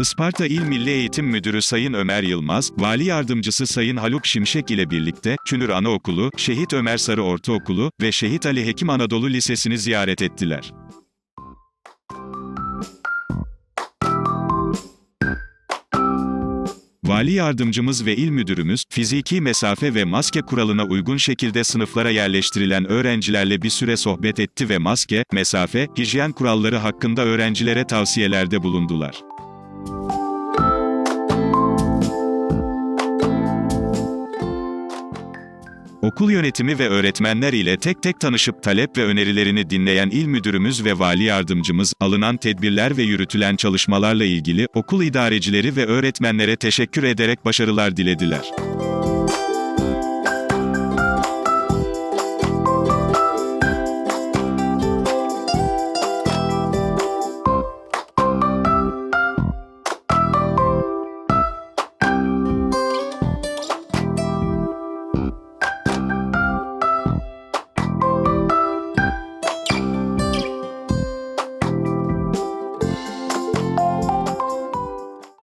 Isparta İl Milli Eğitim Müdürü Sayın Ömer Yılmaz, Vali Yardımcısı Sayın Haluk Şimşek ile birlikte Künür Anaokulu, Şehit Ömer Sarı Ortaokulu ve Şehit Ali Hekim Anadolu Lisesi'ni ziyaret ettiler. Vali yardımcımız ve il müdürümüz, fiziki mesafe ve maske kuralına uygun şekilde sınıflara yerleştirilen öğrencilerle bir süre sohbet etti ve maske, mesafe, hijyen kuralları hakkında öğrencilere tavsiyelerde bulundular. Okul yönetimi ve öğretmenler ile tek tek tanışıp talep ve önerilerini dinleyen il müdürümüz ve vali yardımcımız, alınan tedbirler ve yürütülen çalışmalarla ilgili okul idarecileri ve öğretmenlere teşekkür ederek başarılar dilediler.